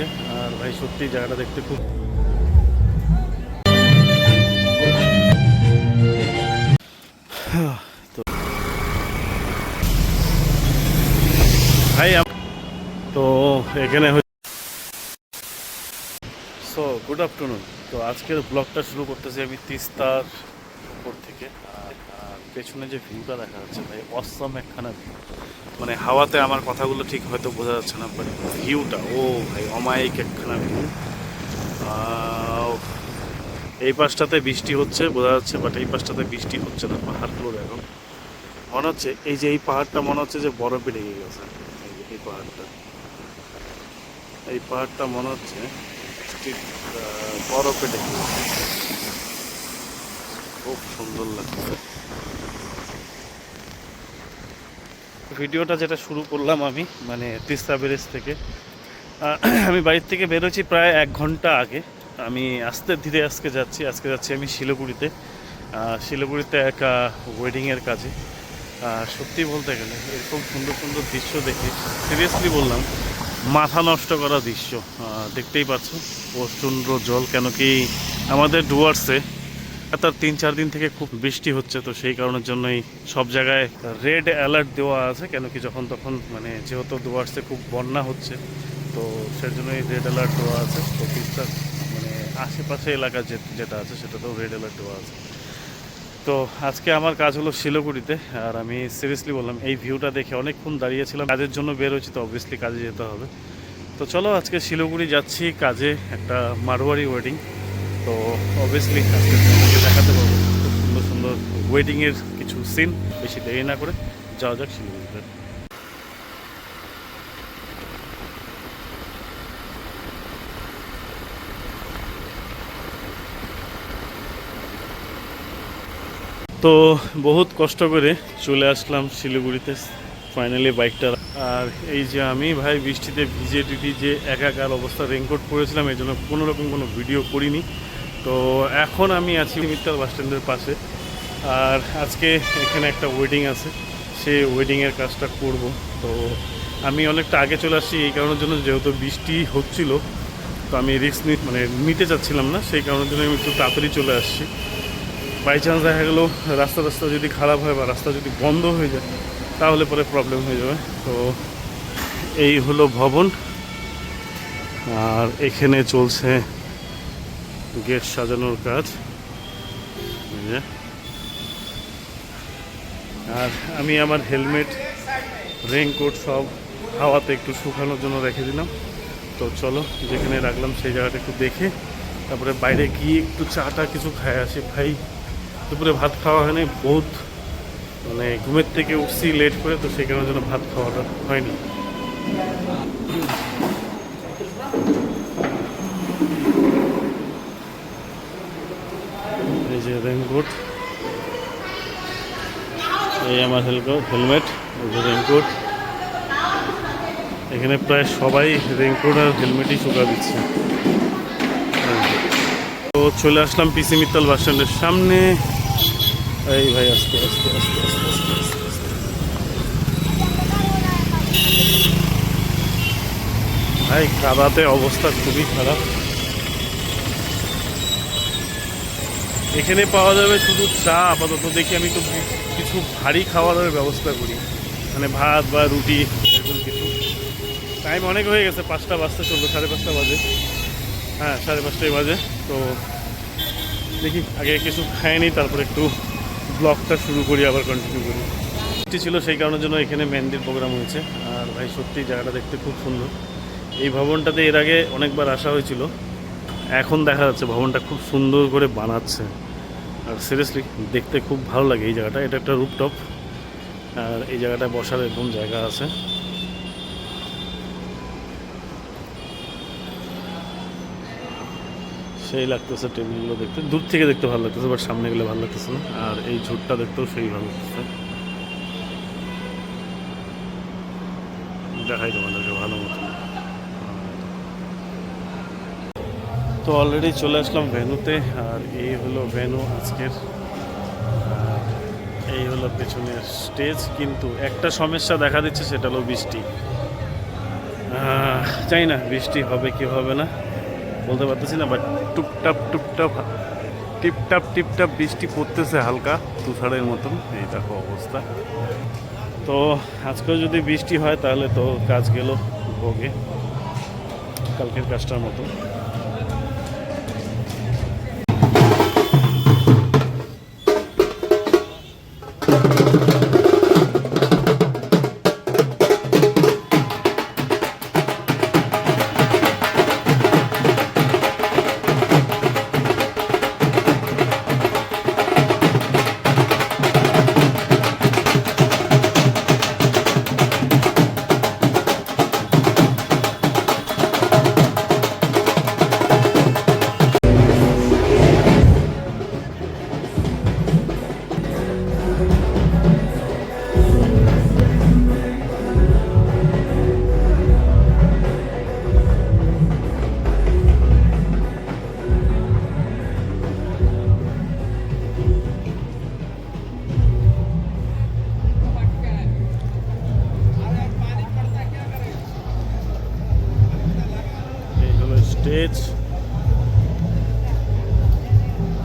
হচ্ছে আর ভাই, সত্যি জায়গাটা দেখতে খুব ভাই তো এখানে সো গুড আফটারনুন তো আজকের ব্লগটা শুরু করতেছি আমি তিস্তার উপর থেকে। পেছনে যে ভিউটা দেখা যাচ্ছে, ভাই অসম একখানা ভিউ মানে হাওয়াতে আমার কথাগুলো ঠিক হয়তো বোঝা যাচ্ছে না বাট ভিউটা ও ভাই, অমায়িক একখানা ভিউ এই পাশটাতে বৃষ্টি হচ্ছে, বোঝা যাচ্ছে বাট এই পাশটাতে বৃষ্টি হচ্ছে না, পাহাড়গুলো দেখো। মনে হচ্ছে, এই যে এই পাহাড়টা, মনে হচ্ছে যে বরফে ঢেকে গেছে, এই যে এই পাহাড়টা। এই পাহাড়টা মনে হচ্ছে বরফে ঢেকে গেছে। খুব সুন্দর লাগছে। ভিডিওটা যেটা শুরু করলাম আমি মানে তিস্তা ব্যারেজ থেকে। আমি বাড়ির থেকে বেরোচ্ছি প্রায় এক ঘণ্টা আগে। আমি আস্তে ধীরে আজকে যাচ্ছি আজকে যাচ্ছি আমি শিলিগুড়িতে। শিলিগুড়িতে এক ওয়েডিংয়ের কাজে। সত্যি বলতে গেলে এরকম সুন্দর সুন্দর দৃশ্য দেখে সিরিয়াসলি বললাম, মাথা নষ্ট করা দৃশ্য। দেখতেই পাচ্ছ, প্রচণ্ড জল, কেন কি আমাদের ডুয়ার্সে তার তিন, চার দিন থেকে খুব বৃষ্টি হচ্ছে, তো সেই কারণের জন্যই সব জায়গায় রেড অ্যালার্ট দেওয়া আছে, কেন কি যখন তখন মানে যেহেতু ডুয়ার্সে খুব বন্যা হচ্ছে, তো সেই জন্যই রেড অ্যালার্ট দেওয়া আছে। তো তিস্তার মানে আশেপাশে এলাকা যে, যেটা আছে সেটাতেও রেড অ্যালার্ট দেওয়া আছে। তো আজকে আমার কাজ হলো শিলিগুড়িতে, আর আমি সিরিয়াসলি বললাম, এই ভিউটা দেখে অনেকক্ষণ দাঁড়িয়েছিলাম, কাজের জন্য বের হয়েছি, তো অবভিয়াসলি কাজে যেতে হবে। তো চলো আজকে শিলিগুড়ি যাচ্ছি, কাজে একটা মারোয়ারি ওয়েডিং তো অবভিয়াসলি আজকে তোমাদেরকে দেখাতে পারব। খুব সুন্দর সুন্দর ওয়েডিংয়ের কিছু সিন বেশি দেরি না করে যাওয়া যাক শিলিগুড়িতে তো। বহুত কষ্ট করে চলে আসলাম শিলিগুড়িতে ফাইনালি বাইকটা আর এই যে আমি ভাই বৃষ্টিতে ভিজে টিটি যে একাকার অবস্থা রেনকোট পরেছিলাম এই জন্য কোনোরকম কোনো ভিডিও করিনি। তো এখন আমি আছি মিত্তাল বাস স্ট্যান্ডের পাশে। আর আজকে এখানে একটা ওয়েডিং আছে, সেই ওয়েডিংয়ের কাজটা করব। তো আমি অনেকটা আগে চলে আসছি, এই কারণের জন্য যেহেতু বৃষ্টি হচ্ছিল, তো আমি রিস্ক মানে নিতে চাচ্ছিলাম না, সেই কারণের জন্য আমি একটু তাড়াতাড়ি চলে আসছি। বাই চান্স দেখা গেলো, রাস্তা রাস্তা যদি খারাপ হয় বা রাস্তা যদি বন্ধ হয়ে যায়, তাহলে পরে প্রবলেম হয়ে যাবে। তো এই হলো ভবন, আর এখানে চলছে গেট সাজানোর কাজ। আর আমি আমার হেলমেট রেনকোট সব হাওয়াতে একটু শুকানোর জন্য রেখে দিলাম। তো চলো, যেখানে রাখলাম সেই জায়গাটা একটু দেখে, তারপরে বাইরে গিয়ে একটু চাটা কিছু খায় আসি। ভাই, দুপুরে ভাত খাওয়া হয়নি, বহুত মানে ঘুমের থেকে উঠছি লেট করে, তো সেই কারণের জন্য ভাত খাওয়াটা হয়নি। এই যে রেনকোট এই আমার হেলমেট এই যে রেনকোট এখানে প্রায় সবাই রেনকোট আর হেলমেটই শুকা দিচ্ছে। তো চলে আসলাম পিসি মিত্তাল বাস স্ট্যান্ডের সামনে। এই ভাই আস্তে আস্তে আস্তে আস্তে আস্তে আস্তে। ভাই, কাদাতে অবস্থা খুবই খারাপ। এখানে পাওয়া যাবে শুধু চা, আপাতত দেখি আমি তো কিছু ভারী খাবারের ব্যবস্থা করি। মানে ভাত বা রুটি, এরকম কিছু। টাইম অনেক হয়ে গেছে, পাঁচটা বাজতে চলবে সাড়ে পাঁচটা বাজে। হ্যাঁ সাড়ে পাঁচটায় বাজে, তো দেখি, আগে কিছু খাই খাইনি তারপর একটু ব্লগটা শুরু করি, আবার কন্টিনিউ করি। বৃষ্টি ছিল সেই কারণের জন্য এখানে মেহেন্দির প্রোগ্রাম হয়েছে। আর ভাই সত্যি জায়গাটা দেখতে খুব সুন্দর। এই ভবনটাতে এর আগে অনেকবার আসা হয়েছিল। এখন দেখা যাচ্ছে ভবনটা খুব সুন্দর করে বানাচ্ছে। আর সিরিয়াসলি দেখতে খুব ভালো লাগে এই জায়গাটা। এটা একটা রুপটপ আর এই জায়গাটায় বসার এরকম জায়গা আছে। সেই লাগতেছে টেবিলগুলো দেখতে। দূর থেকে দেখতে ভালো লাগতেছে বাট সামনে গেলে ভালো লাগতেছে না। আর এই ঝুটটা দেখতেও সেই ভালো লাগতেছে। দেখাই তোমাদেরকে ভালো মতো তো অলরেডি চলে আসলাম ভেনুতে, আর এই হলো ভেনু আজকের এই হলো পেছনের স্টেজ কিন্তু একটা সমস্যা দেখা দিচ্ছে, সেটা হলো বৃষ্টি। জানি না, বৃষ্টি হবে কি হবে না, বলতে পারতেছি না বাট টুপটাপ টুপটাপ, টিপটাপ টিপটাপ বৃষ্টি পড়তেছে হালকা, তুষারের মতন, এই দেখো অবস্থা। তো আজকেও যদি বৃষ্টি হয়, তাহলে তো কাজ গেল ভোগে, কালকের কাজটার মতো স্টেজ।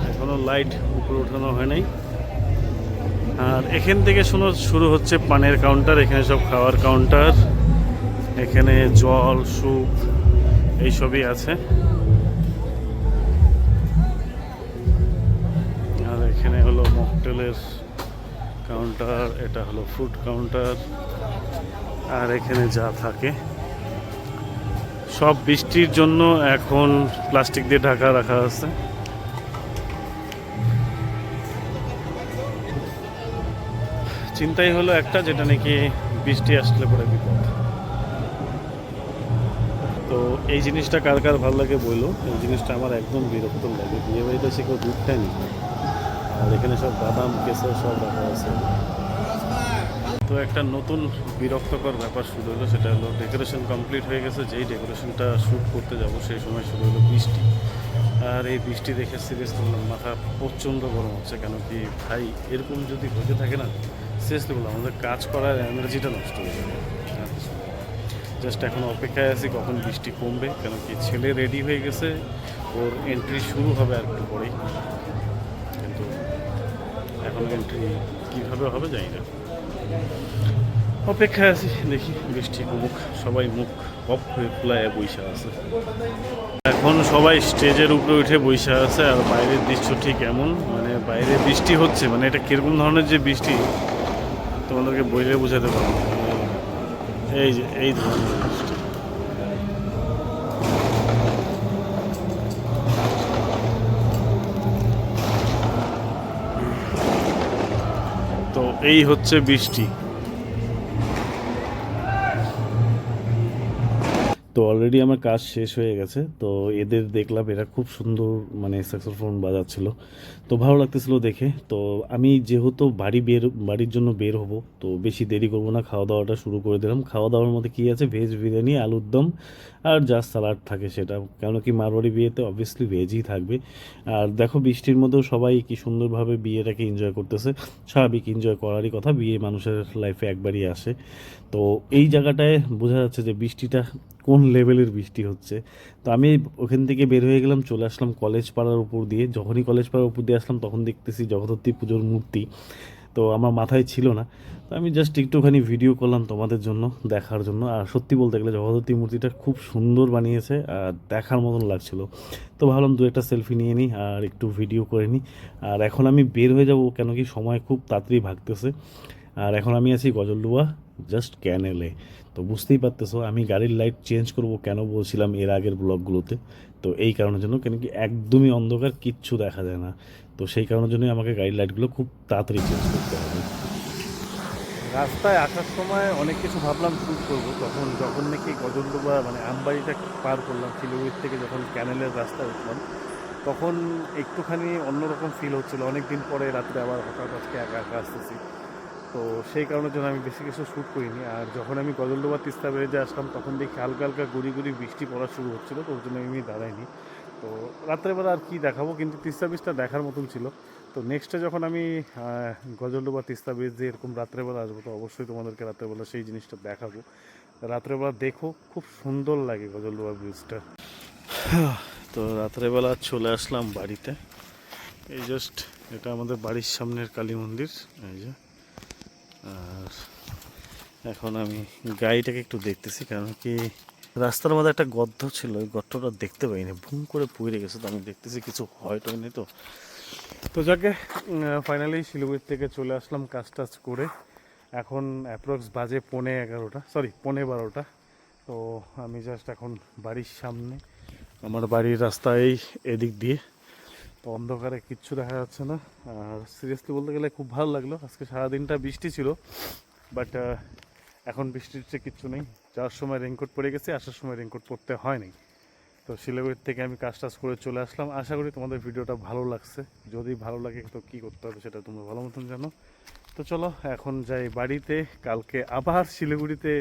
এখনও লাইট উপরে ওঠানো হয় নাই। আর এখান থেকে শুনো, শুরু হচ্ছে পানের কাউন্টার এখানে সব খাওয়ার কাউন্টার এখানে জল স্যুপ এইসবই আছে। আর এখানে হলো মকটেলের কাউন্টার এটা হলো ফুড কাউন্টার আর এখানে যা থাকে। সব বৃষ্টির জন্য এখন প্লাস্টিক দিয়ে ঢাকা রাখা আছে। চিন্তাই হলো একটা, যেটা নাকি বৃষ্টি আসলে পরে বিপদ। তো এই জিনিসটা কার কার ভালো লাগে বলল এই জিনিসটা আমার একদম বিরক্ত লাগে। বিয়ে বাড়িতে সে কেউ দুধ খায়নি? আর এখানে সব বাদাম কেসর সব রাখা আছে। তো একটা নতুন বিরক্তকর ব্যাপার শুরু হলো, সেটা হলো ডেকোরেশন কমপ্লিট হয়ে গেছে, যেই ডেকোরেশনটা শ্যুট করতে যাব সেই সময় শুরু হলো বৃষ্টি। আর এই বৃষ্টি দেখে সিরিয়াস মাথা প্রচণ্ড গরম হচ্ছে, কেন কি ভাই এরকম যদি হতে থাকে না সিরিয়াসলি বললাম আমাদের কাজ করার এনার্জিটা নষ্ট হয়ে যাবে। জাস্ট এখন অপেক্ষায় আছি কখন বৃষ্টি কমবে, কেন কি ছেলে রেডি হয়ে গেছে, ওর এন্ট্রি শুরু হবে আর একটু পরেই। কিন্তু এখন এন্ট্রি কীভাবে হবে জানি না। অপেক্ষায় আছি, দেখি বৃষ্টি মুখ সবাই মুখ অপ হয়ে ফুলায় বৈশা আছে। এখন সবাই স্টেজের উপরে উঠে বৈশা আছে, আর বাইরের দৃশ্য ঠিক এমন মানে বাইরে বৃষ্টি হচ্ছে মানে এটা কীরকম ধরনের যে বৃষ্টি, তোমাদেরকে বইলে বোঝাতে পারো এই যে, এই ধরনের বৃষ্টি। এই হচ্ছে বৃষ্টি। অলরেডি আমার কাজ শেষ হয়ে গেছে, তো এদের দেখলাম এরা খুব সুন্দর মানে স্যাক্সোফোন বাজাচ্ছিল। তো ভালো লাগতেছিল দেখে। তো আমি যেহেতু বাড়ি বের, বাড়ির জন্য বের হব, তো বেশি দেরি করব না খাওয়া দাওয়াটা শুরু করে দিলাম। খাওয়া দাওয়ার মধ্যে কী আছে? ভেজ বিরিয়ানি, আলুর দম আর যা সালাড থাকে সেটা। কেন কি মারবাড়ি বিয়েতে অবভিয়াসলি ভেজই থাকবে। আর দেখো বৃষ্টির মধ্যেও সবাই কি সুন্দরভাবে বিয়েটাকে এনজয় করতেছে। স্বাভাবিক এনজয় করারই কথা, বিয়ে মানুষের লাইফে একবারই আসে। তো এই জায়গাটায় বোঝা যাচ্ছে যে বৃষ্টিটা কোন লেভেলের বৃষ্টি হচ্ছে। তো আমি ওখান থেকে বের হয়ে গেলাম, চলে আসলাম কলেজ পাড়ার উপর দিয়ে। যখনই কলেজ পাড়ার উপর দিয়ে আসলাম, তখন দেখতেছি জগদ্ধী পুজোর মূর্তি। তো আমার মাথায় ছিল না। তো আমি জাস্ট একটুখানি ভিডিও করলাম তোমাদের জন্য, দেখার জন্য। আর সত্যি বলতে গেলে জগদ্ধী মূর্তিটা খুব সুন্দর বানিয়েছে, আর দেখার মতন লাগছিল। তো ভাবলাম দু একটা সেলফি নিয়ে নিই আর একটু ভিডিও করে নিই। আর এখন আমি বের হয়ে যাব, কেন কি সময় খুব তাড়াতাড়ি ভাগতেছে। আর এখন আমি আছি গজলডুবা জাস্ট ক্যানেলে তো বুঝতেই পারতেছো, আমি গাড়ির লাইট চেঞ্জ করব কেন বলছিলাম এর আগের ব্লগগুলোতে তো এই কারণের জন্য কেন কি একদমই অন্ধকার, কিচ্ছু দেখা যায় না। তো সেই কারণের জন্যই আমাকে গাড়ির লাইটগুলো খুব তাড়াতাড়ি চেঞ্জ করতে হবে। রাস্তায় আসার সময় অনেক কিছু ভাবলাম শ্যুট করব। তখন, যখন নাকি গজলডোবা মানে আমবাড়িটা পার করলাম, শিলিগুড়ির থেকে যখন ক্যানেলের রাস্তায় উঠলাম, তখন একটুখানি অন্যরকম ফিল হচ্ছিল। অনেক দিন পরে রাত্রে আবার হঠাৎ আজকে একা একা আসতেছি। তো সেই কারণের জন্য আমি বেশি কিছু শ্যুট করিনি। আর যখন আমি গজলডোবা তিস্তা বেড়ে আসলাম, তখন দেখি হালকা হালকা গুড়ি গুড়ি বৃষ্টি পড়া শুরু হচ্ছিল, তো ওর জন্য আমি দাঁড়াইনি। তো রাত্রেবেলা আর কি দেখাবো, কিন্তু তিস্তা ব্রিজটা দেখার মতন ছিল। তো নেক্সটে যখন আমি গজলডোবা তিস্তা ব্রিজ দিয়ে এরকম রাত্রেবেলা আসব, তো অবশ্যই তোমাদেরকে রাত্রেবেলা সেই জিনিসটা দেখাবো। রাত্রেবেলা দেখো, খুব সুন্দর লাগে গজলডোবা ব্রিজটা তো রাত্রেবেলা চলে আসলাম বাড়িতে। এই জাস্ট এটা আমাদের বাড়ির সামনের কালী মন্দির, এই যে। আর এখন আমি গাড়িটাকে একটু দেখতেছি, কারণ কি রাস্তার মধ্যে একটা গর্ত ছিল, ওই গর্তটা দেখতে পাইনি, ভুম করে পুড়ে গেছে, তো আমি দেখতেছি কিছু হয় টয়নি তো। তো যাকে ফাইনালি শিলিগুড়ি থেকে চলে আসলাম কাজ টাজ করে। এখন অ্যাপ্রক্স বাজে পৌনে এগারোটা সরি পৌনে বারোটা। তো আমি জাস্ট এখন বাড়ির সামনে, আমার বাড়ির রাস্তা এই এদিক দিয়ে তো অন্ধকারে কিচ্ছু দেখা যাচ্ছে না। আর সিরিয়াসলি বলতে গেলে খুব ভালো লাগল। আজকে সারাদিনটা বৃষ্টি ছিল বাট এখন বৃষ্টির চেয়ে কিচ্ছু নেই। যাওয়ার সময় রেনকোট পরে গেছে, আসার সময় রেনকোট পরতে হয়নি। তো শিলিগুড়ির থেকে আমি কাজ টাজ করে চলে আসলাম। আশা করি তোমাদের ভিডিওটা ভালো লাগছে। যদি ভালো লাগে, তো কী করতে হবে সেটা তোমরা ভালো মতন জানো। তো চলো, এখন যাই বাড়িতে। কালকে আবার শিলিগুড়িতে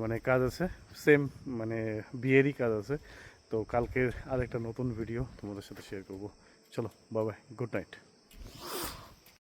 মানে কাজ আছে। সেম মানে বিয়েরই কাজ আছে। তো কালকের আরেকটা নতুন ভিডিও তোমাদের সাথে শেয়ার করব। চলো বাবাই গুড নাইট